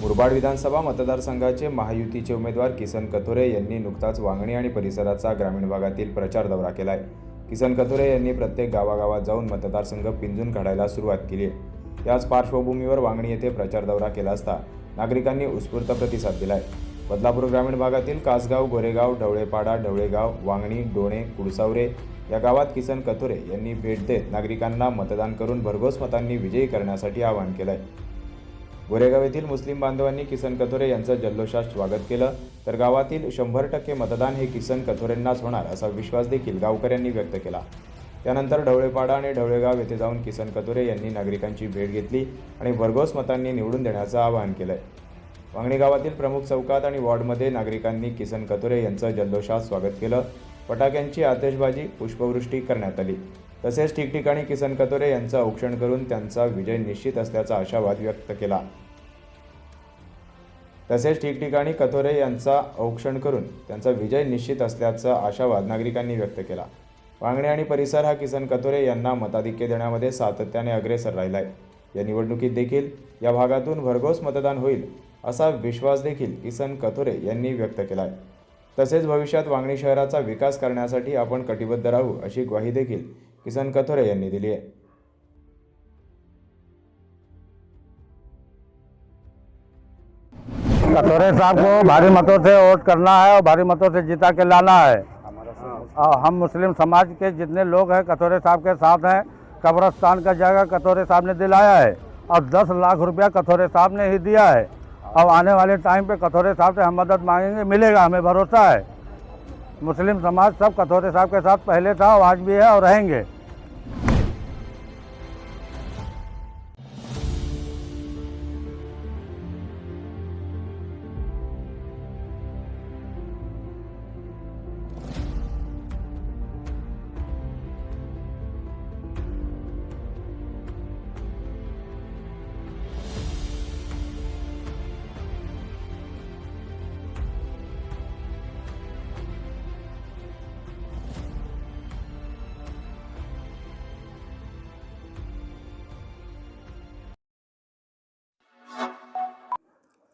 मुरबाड विधानसभा मतदारसंघाचे महायुतीचे उमेदवार किसन कथोरे यांनी नुकताच वांगणी आणि परिसराचा ग्रामीण भागातील प्रचार दौरा केलाय. किसन कथोरे यांनी प्रत्येक गावागावात जाऊन मतदारसंघ पिंजून काढायला सुरुवात केली आहे. याच पार्श्वभूमीवर वांगणी येथे प्रचार दौरा केला असता नागरिकांनी उत्स्फूर्त प्रतिसाद दिलाय. बदलापूर ग्रामीण भागातील कासगाव गोरेगाव ढवळेपाडा ढवळेगाव वांगणी डोणे कुडसावरे या गावात किसन कथोरे यांनी भेट देत नागरिकांना मतदान करून भरघोस मतांनी विजयी करण्यासाठी आवाहन केलंय. गोरेगाव येथील मुस्लिम बांधवांनी किसन कथोरे यांचं जल्लोषात स्वागत केलं. तर गावातील शंभर टक्के मतदान हे किसन कथोरेंनाच होणार असा विश्वास देखील गावकऱ्यांनी व्यक्त केला. त्यानंतर ढवळेपाडा आणि ढवळेगाव येथे जाऊन किसन कथोरे यांनी नागरिकांची भेट घेतली आणि भरघोस मतांनी निवडून देण्याचं आवाहन केलं आहे वांगणी गावातील प्रमुख चौकात आणि वॉर्डमध्ये नागरिकांनी किसन कतोरे यांचं जल्लोषात स्वागत केलं. फटाक्यांची आतषबाजी पुष्पवृष्टी करण्यात आली. तसेच ठिकठिकाणी किसन कतोरे यांचं औक्षण करून त्यांचा विजय निश्चित असल्याचा आशावाद व्यक्त केला. तसेच ठिकठिकाणी कथोरे यांचा औक्षण करून त्यांचा विजय निश्चित असल्याचा आशावाद नागरिकांनी व्यक्त केला. वांगणे आणि परिसर हा किसन कथोरे यांना मताधिक्य देण्यामध्ये सातत्याने अग्रेसर राहिला आहे या निवडणुकीत देखील या भागातून भरघोस मतदान होईल असा विश्वास देखील किसन कथोरे यांनी व्यक्त केला आहे तसेच भविष्यात वांगणी शहराचा विकास करण्यासाठी आपण कटिबद्ध राहू अशी ग्वाही देखील किसन कथोरे यांनी दिली आहे. कटोरे साहब को भारी मतों से वोट करना है और भारी मतों से जिता के लाना है। और हम मुस्लिम समाज के जितने लोग हैं कटोरे साहब के साथ हैं कब्रस्तान का जगह कटोरे साहब ने दिलाया है और दस लाख रुपया कटोरे साहब ने ही दिया है। अब आने वाले टाइम पे कथौरे साहब से हम मदद मांगेंगे मिलेगा हमें भरोसा है। मुस्लिम समाज सब कथौरे साहब के साथ पहले था और आज भी है और रहेंगे।